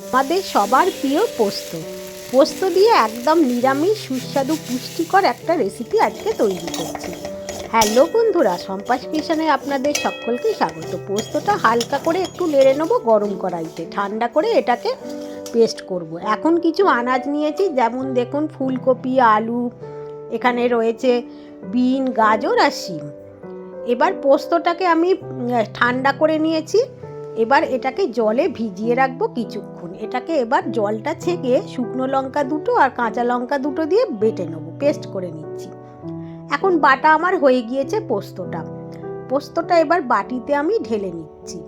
আমাদের সবার প্রিয় পোস্ত। পোস্ত দিয়ে একদম নিরামিষ, সুস্বাদু, পুষ্টিকর একটা রেসিপি আজকে তৈরি করছি। হ্যালো বন্ধুরা সম্পাস কিষানে আপনাদের সকলকে স্বাগত। পোস্তটা হালকা করে একটু নেড়ে নেব গরম কড়াইতে। ঠান্ডা করে এটাকে পেস্ট করব। এখন কিছু আনাজ নিয়েছি, যেমন দেখুন ফুলকপি, আলু, এখানে রয়েছে বিন, গাজর আর শিম। এবার পোস্তটাকে আমি ঠান্ডা করে নিয়েছি। এবার এটাকে জলে ভিজিয়ে রাখব কিছুক্ষণ। এটাকে এবার জলটা ছেঁকে শুকনো লঙ্কা দুটো আর কাঁচা লঙ্কা দুটো দিয়ে বেটে নেব, পেস্ট করে নিচ্ছি। এখন বাটা আমার হয়ে গিয়েছে পোস্তটা। পোস্তটা এবার বাটিতে আমি ঢেলে নিচ্ছি।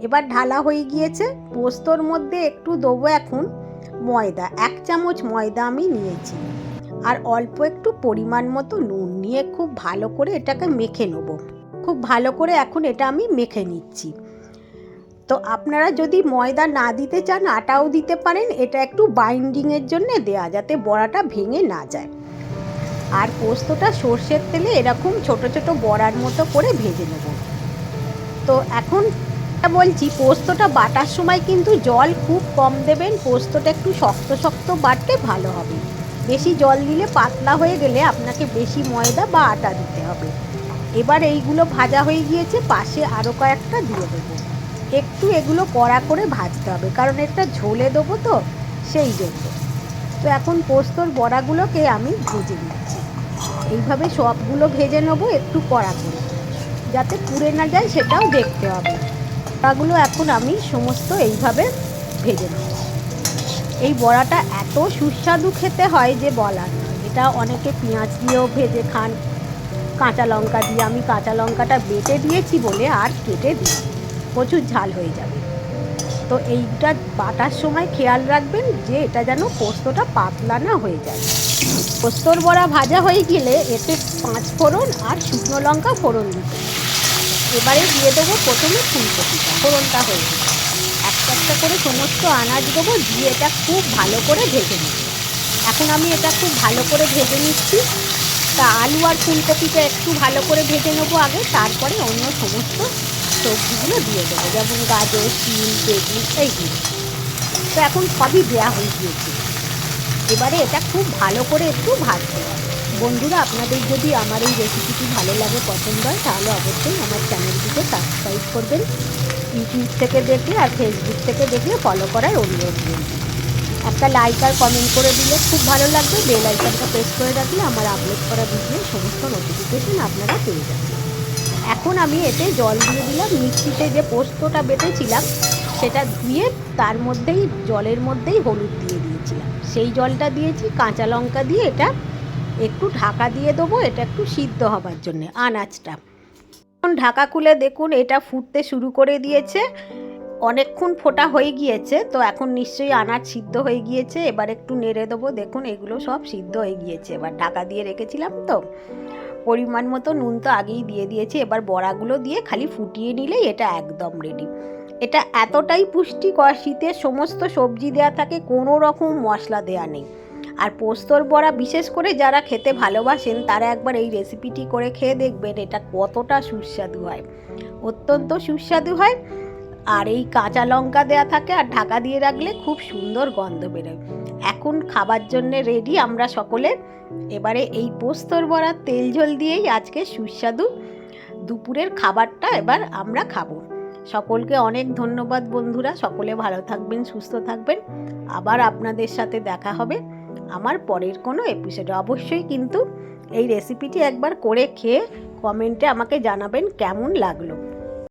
এবার ঢালা হয়ে গিয়েছে, পোস্তর মধ্যে একটু দেবো এখন ময়দা, এক চামচ ময়দা আমি নিয়েছি। আর অল্প একটু পরিমাণ মতো নুন নিয়ে খুব ভালো করে এটাকে মেখে নেব। খুব ভালো করে এখন এটা আমি মেখে নিচ্ছি। তো আপনারা যদি ময়দা না দিতে চান, আটাও দিতে পারেন। এটা একটু বাইন্ডিংয়ের জন্য দেয়া, যাতে বড়াটা ভেঙে না যায়। আর পোস্তটা সর্ষের তেলে এরকম ছোট ছোট বড়ার মতো করে ভেজে নেব। তো এখন বলছি, পোস্তটা বাটার সময় কিন্তু জল খুব কম দেবেন। পোস্তটা একটু শক্ত শক্ত বাটলে ভালো হবে। বেশি জল দিলে পাতলা হয়ে গেলে আপনাকে বেশি ময়দা বা আটা দিতে হবে। এবার এইগুলো ভাজা হয়ে গিয়েছে, পাশে আরও কয়েকটা দিয়ে দেবো। একটু এগুলো কড়া করে ভাজতে হবে, কারণ এটা ঝোলে দেবো তো সেই জন্য। তো এখন পোস্তর বড়াগুলোকে আমি ভেজে নিচ্ছি। এইভাবে সবগুলো ভেজে নেব একটু কড়া করে, যাতে পুড়ে না যায় সেটাও দেখতে হবে। বড়াগুলো এখন আমি সমস্ত এইভাবে ভেজে নেব এই বড়াটা এত সুস্বাদু খেতে হয় যে বলার এটা অনেকে পেঁয়াজ দিয়েও ভেজে খান, কাঁচা লঙ্কা দিয়ে। আমি কাঁচা লঙ্কাটা বেটে দিয়েছি বলে আর কেটে দিই প্রচুর ঝাল হয়ে যাবে। তো এইটা বাটার সময় খেয়াল রাখবেন যে এটা যেন পোস্তটা পাতলা না হয়ে যায়। পোস্তর বড়া ভাজা হয়ে গেলে এতে পাঁচ ফোড়ন আর শুকনো লঙ্কা ফোড়ন দিতে এবারে দিয়ে দেবো প্রথমে ফুলকপিটা, ফোড়নটা হয়ে যাবে একটা একটা করে সমস্ত আনাজ দেবো, দিয়ে এটা খুব ভালো করে ভেজে নেব। এখন আমি এটা খুব ভালো করে ভেজে নিচ্ছি। তা আলু আর ফুলকপিটা একটু ভালো করে ভেজে নেব আগে, তারপরে অন্য সমস্ত সবজিগুলো দিয়ে দেবো, যেমন গাজর শিম বেগুন এইগুলো তো এখন সবই দেওয়া হয়ে গিয়েছে। এবারে এটা খুব ভালো করে একটু ভাজতে হবে। বন্ধুরা, আপনাদের যদি আমার এই রেসিপিটি ভালো লাগে, পছন্দ হয়, তাহলে অবশ্যই আমার চ্যানেলটিকে সাবস্ক্রাইব করবেন ইউটিউব থেকে দেখলে আর ফেসবুক থেকে দেখলে ফলো করার অনুরোধ রইল। একটা লাইক আর কমেন্ট করে দিলে খুব ভালো লাগবে। বেল আইকনটা প্রেস করে রাখলে আমার আপলোড করা ভিডিও সমস্ত নোটিফিকেশন আপনারা পেয়ে যাবেন। এখন আমি এতে জল দিয়ে দিলাম, মিক্সিতে যে পোস্তটা বেটেছিলাম, সেটা ধুয়ে তার মধ্যেই, জলের মধ্যেই হলুদ দিয়ে দিয়েছিলাম। সেই জলটা দিয়েছি, কাঁচা লঙ্কা দিয়ে এটা একটু ঢাকা দিয়ে দেবো, এটা একটু সিদ্ধ হবার জন্যে, আনাজটা। এখন ঢাকা খুলে দেখুন, এটা ফুটতে শুরু করে দিয়েছে। অনেকক্ষণ ফোটা হয়ে গিয়েছে, তো এখন নিশ্চয়ই আনাজ সিদ্ধ হয়ে গিয়েছে, এবার একটু নেড়ে দেবো, দেখুন এগুলো সব সিদ্ধ হয়ে গিয়েছে। এবার ঢাকা দিয়ে রেখেছিলাম তো। পরিমাণ মতো নুন তো আগেই দিয়ে দিয়েছি, এবার বড়াগুলো দিয়ে খালি ফুটিয়ে নিলেই এটা একদম রেডি এটা এতটাই পুষ্টিকর শীতের সমস্ত সবজি দেওয়া থাকে, কোনো রকম মশলা দেওয়া নেই। আর পোস্তর বড়া বিশেষ করে যারা খেতে ভালোবাসেন, তারা একবার এই রেসিপিটি করে খেয়ে দেখবেন, এটা কতটা সুস্বাদু হয়। অত্যন্ত সুস্বাদু হয়। আর এই কাঁচা লঙ্কা দেওয়া থাকে আর ঢাকা দিয়ে রাখলে খুব সুন্দর গন্ধ বেরোয়। এখন খাবার জন্যে রেডি আমরা সকলে। এবারে এই পোস্তর বড়ার তেল ঝোল দিয়েই আজকে সুস্বাদু দুপুরের খাবারটা এবার আমরা খাব। সকলকে অনেক ধন্যবাদ বন্ধুরা। সকলে ভালো থাকবেন, সুস্থ থাকবেন। আবার আপনাদের সাথে দেখা হবে আমার পরের কোনো এপিসোডে অবশ্যই কিন্তু এই রেসিপিটি একবার করে খেয়ে কমেন্টে আমাকে জানাবেন কেমন লাগল।